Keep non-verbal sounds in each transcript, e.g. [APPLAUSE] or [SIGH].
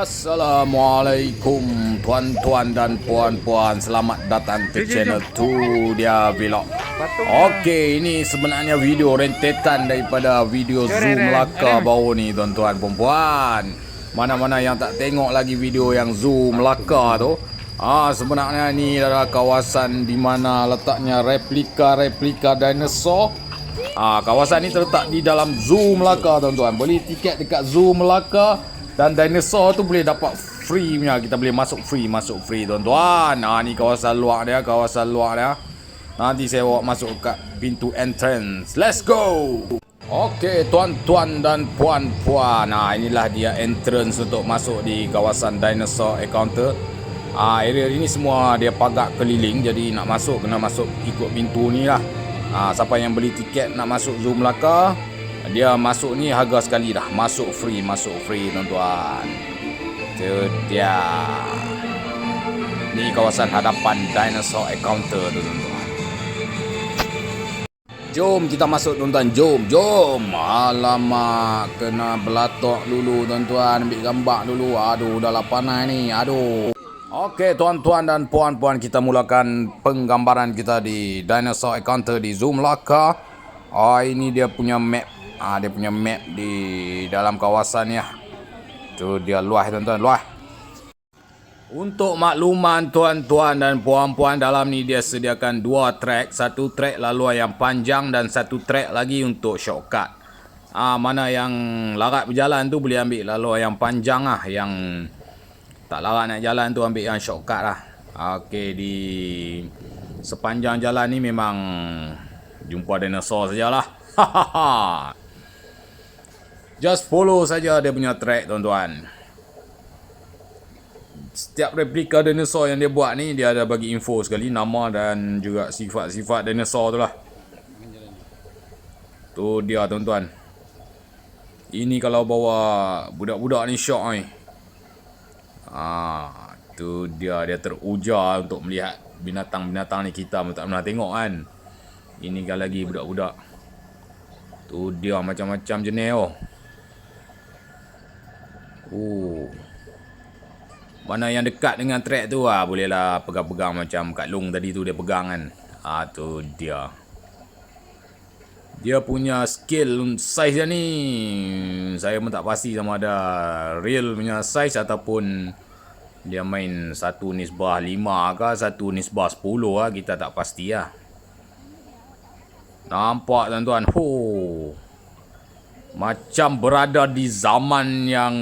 Assalamualaikum tuan-tuan dan puan-puan. Selamat datang ke channel Tu Dia Vlog. Okey ini sebenarnya video rentetan daripada video Zoom Melaka baru ni tuan-tuan puan-puan. Mana-mana yang tak tengok lagi video yang Zoom Melaka tu. Ah sebenarnya ni adalah kawasan di mana letaknya replika-replika dinosaur. Ah kawasan ni terletak di dalam Zoo Melaka tuan-tuan. Beli tiket dekat Zoo Melaka dan dinosaur tu boleh dapat free punya. Kita boleh masuk free, masuk free tuan-tuan. Ah ni kawasan luar dia, kawasan luar dia. Nanti saya bawa masuk kat pintu entrance. Let's go. Okey tuan-tuan dan puan-puan. Nah inilah dia entrance untuk masuk di kawasan dinosaur encounter. Ah area ini semua dia pagar keliling jadi nak masuk kena masuk ikut pintu ni lah. Ah siapa yang beli tiket nak masuk Zoo Melaka dia masuk ni harga sekali dah. Masuk free, masuk free tuan-tuan. Dia. Ni kawasan hadapan dinosaur encounter tu tuan-tuan. Jom kita masuk tuan-tuan. Jom, jom. Alamak, kena belatok dulu tuan-tuan. Ambil gambar dulu. Aduh, dah panas ni. Aduh. Okey tuan-tuan dan puan-puan kita mulakan penggambaran kita di Dinosaur Encounter di Zoom Laka. Oh ini dia punya map. Ah dia punya map di dalam kawasan ya. Tu dia luah tuan-tuan, luah. Untuk makluman tuan-tuan dan puan-puan dalam ni dia sediakan dua track, satu track laluan yang panjang dan satu track lagi untuk shortcut. Ah mana yang larat berjalan tu boleh ambil laluan yang panjang ah yang tak larat nak jalan tu ambil yang shortcut lah. Okey di sepanjang jalan ni memang jumpa dinosaur sajalah. [LAUGHS] Just follow saja dia punya track tuan-tuan. Setiap replika dinosaur yang dia buat ni dia ada bagi info sekali nama dan juga sifat-sifat dinosaur tu lah. Tu dia tuan-tuan. Ini kalau bawa budak-budak ni syok ni. Ah, tu dia dia terujar untuk melihat binatang-binatang ni kita pun tak pernah tengok kan. Ini kan lagi budak-budak. Tu dia macam-macam jenis oh. Oh. Mana yang dekat dengan track tu ah bolehlah pegang-pegang macam Kak Long tadi tu dia pegang kan. Ah tu dia. Dia punya skill size dia ni saya pun tak pasti sama ada real punya size ataupun dia main satu nisbah 5 ke satu nisbah 10 lah kita tak pasti lah. Nampak tuan-tuan. Ho. Macam berada di zaman yang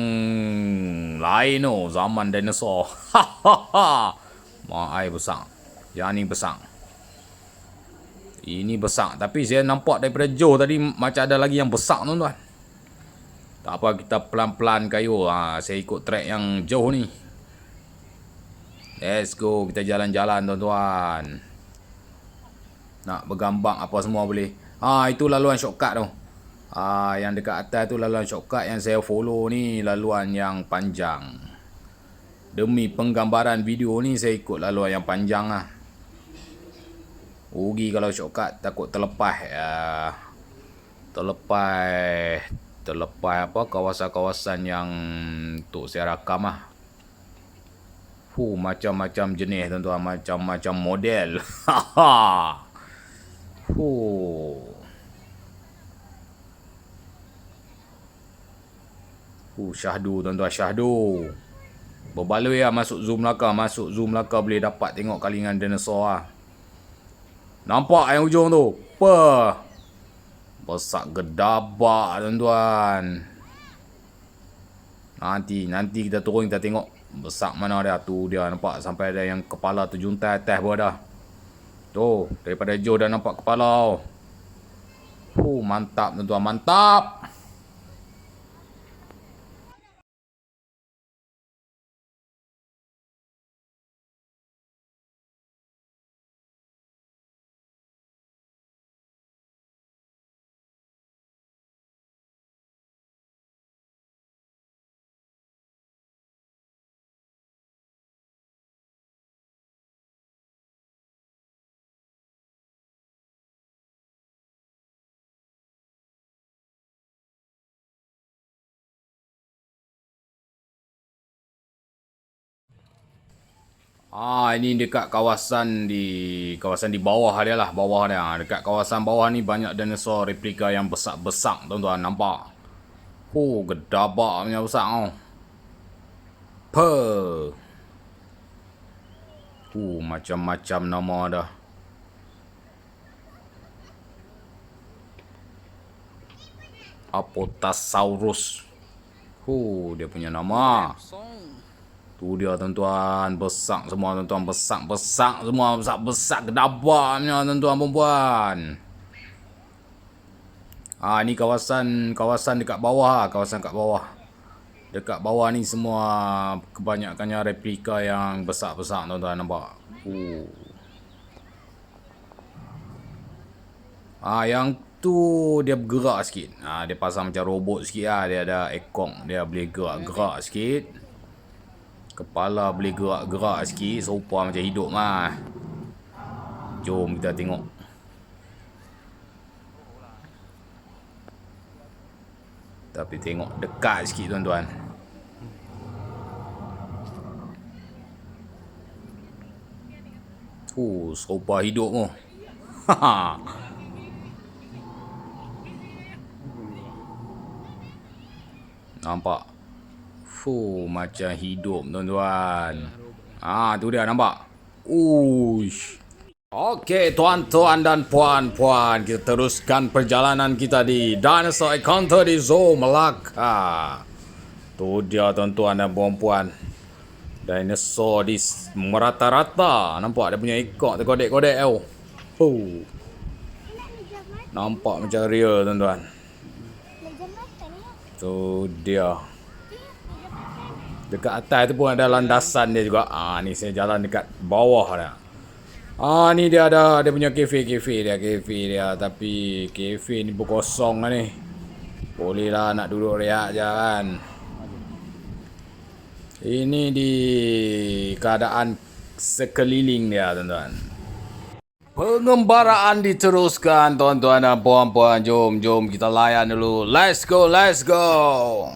lain oh, zaman dinosaur. [LAUGHS] Mak ai besar. Yang ni besar. Ini besar. Tapi saya nampak daripada jauh tadi Macam ada lagi yang besar tuan-tuan. Tak apa kita pelan-pelan kayu. Ha, Saya ikut track yang jauh ni. Let's go Kita jalan-jalan tuan-tuan. Nak bergambang apa semua boleh. Ha, Itu laluan shortcut tu ha, Yang dekat atas tu laluan shortcut Yang saya follow ni Laluan yang panjang Demi penggambaran video ni Saya ikut laluan yang panjang lah Rugi kalau shortcut takut terlepas uh, terlepas terlepas apa kawasan-kawasan yang untuk saya rakam ah. Hu macam-macam jenis tuan-tuan macam-macam model. [LAUGHS] Hu. Hu syahdu tuan-tuan syahdu. Berbaloi lah masuk zoom laka masuk zoom laka boleh dapat tengok kalingan dinosaur ah. Nampak yang ujung tu? Apa? Besar gedabak tuan-tuan. Nanti, nanti kita turun kita tengok besar mana dia. Tu dia nampak sampai ada yang kepala tu juntai atas pun ada. Tu, daripada jauh dah nampak kepala. Huh, mantap tuan-tuan, mantap. Ah ini dekat kawasan di kawasan di bawah dia lah, bawah dia. Ah, Dekat kawasan bawah ni banyak dinosaur replika yang besar-besar tuan-tuan nampak. Oh, gedabak punya besar tau. Pe. Uh, macam-macam nama dah. Apotasaurus. Oh, dia punya nama. Tu dia tuan-tuan, besar semua tuan-tuan, besar-besar semua, besar-besar gedabaknya tuan-tuan perempuan. Ah ni kawasan kawasan dekat bawah, ah, kawasan kat bawah. Dekat bawah ni semua kebanyakannya replika yang besar-besar tuan-tuan nampak. Oh. Ah yang tu dia bergerak sikit. Ah dia pasang macam robot sikit ah, dia ada ekor, dia boleh gerak-gerak sikit. Kepala boleh gerak-gerak sikit Serupa macam hidup mah Jom kita tengok Tapi tengok dekat sikit tuan-tuan Oh, serupa hidup tu. Nampak? Fuh, macam hidup tuan-tuan. Ah, tu dia nampak. Uish. Okey, tuan-tuan dan puan-puan, kita teruskan perjalanan kita di Dinosaur Encounter di Zoo Melaka. Tu dia tuan-tuan dan puan-puan. Dinosaur di merata-rata. Nampak dia punya ekor terkodek-kodek tau. Oh. Nampak macam real tuan-tuan. Tu dia. Dekat atas tu pun ada landasan dia juga. Ah ni saya jalan dekat bawah dah. Ah ni dia ada dia punya kafe-kafe dia, kafe dia tapi kafe ni berkosong lah ni. Boleh lah nak duduk rehat je kan. Ini di keadaan sekeliling dia tuan-tuan. Pengembaraan diteruskan tuan-tuan dan puan-puan. Jom, jom kita layan dulu. Let's go, let's go.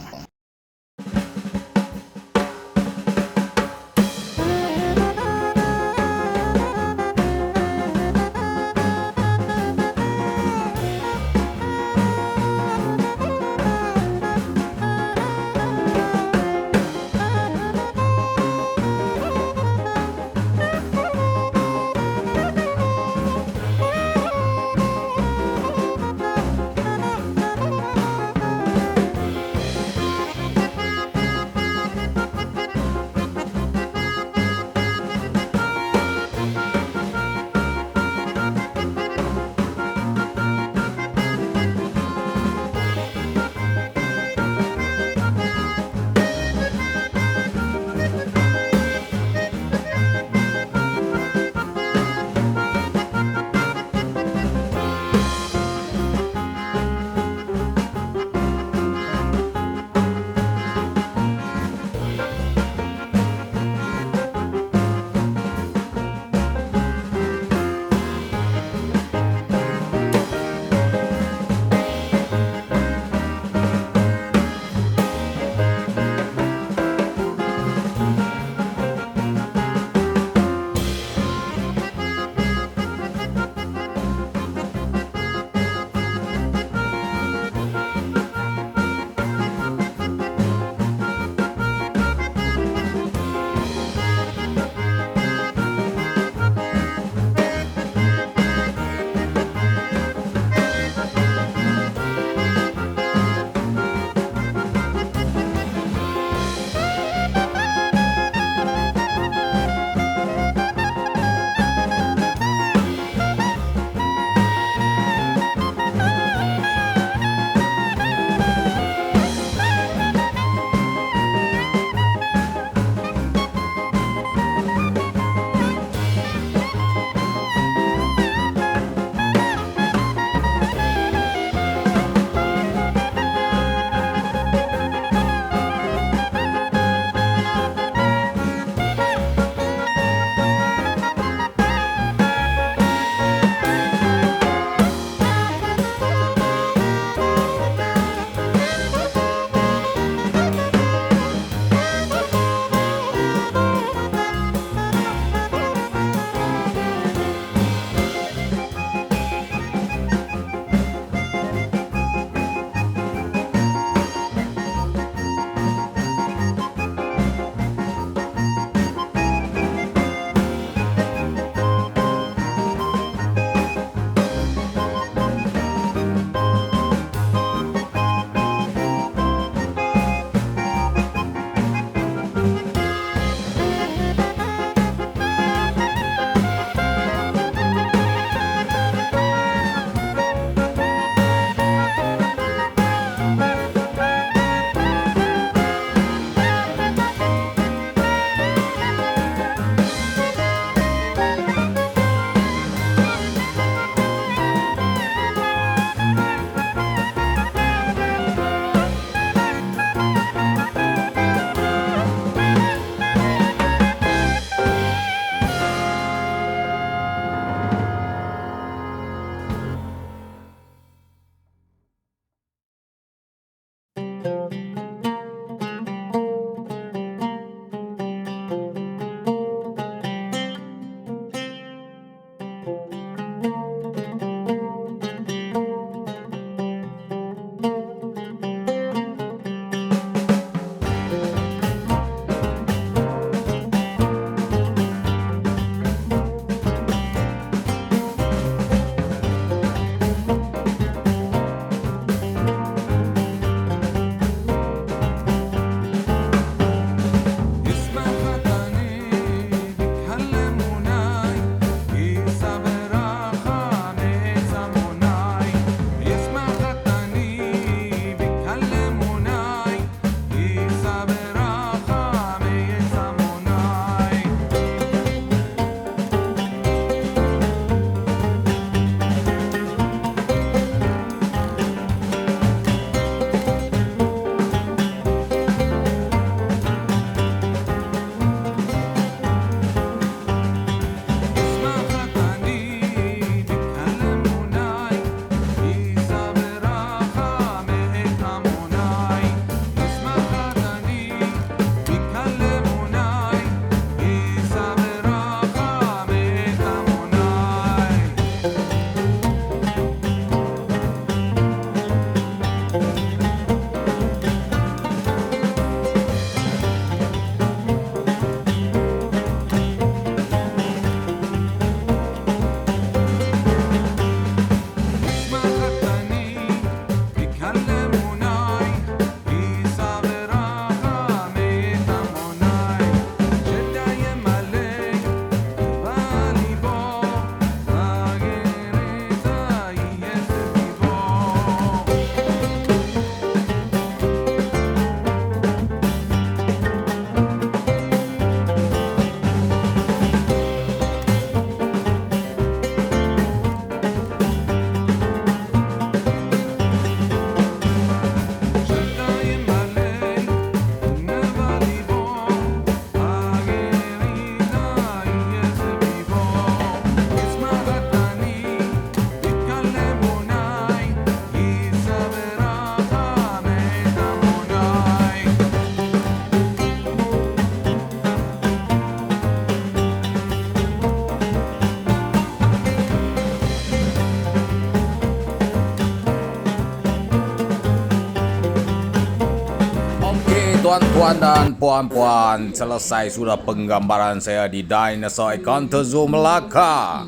Tuan-tuan dan puan-puan, selesai sudah penggambaran saya di Dinosaur Encounter Zoo Melaka.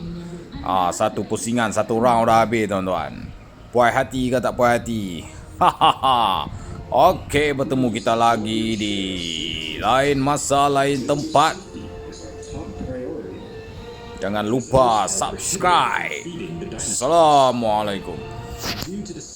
Ah, satu pusingan, satu round dah habis tuan-tuan. Puas hati ke tak puas hati? [LAUGHS] Okey, bertemu kita lagi di lain masa, lain tempat. Jangan lupa subscribe. Assalamualaikum.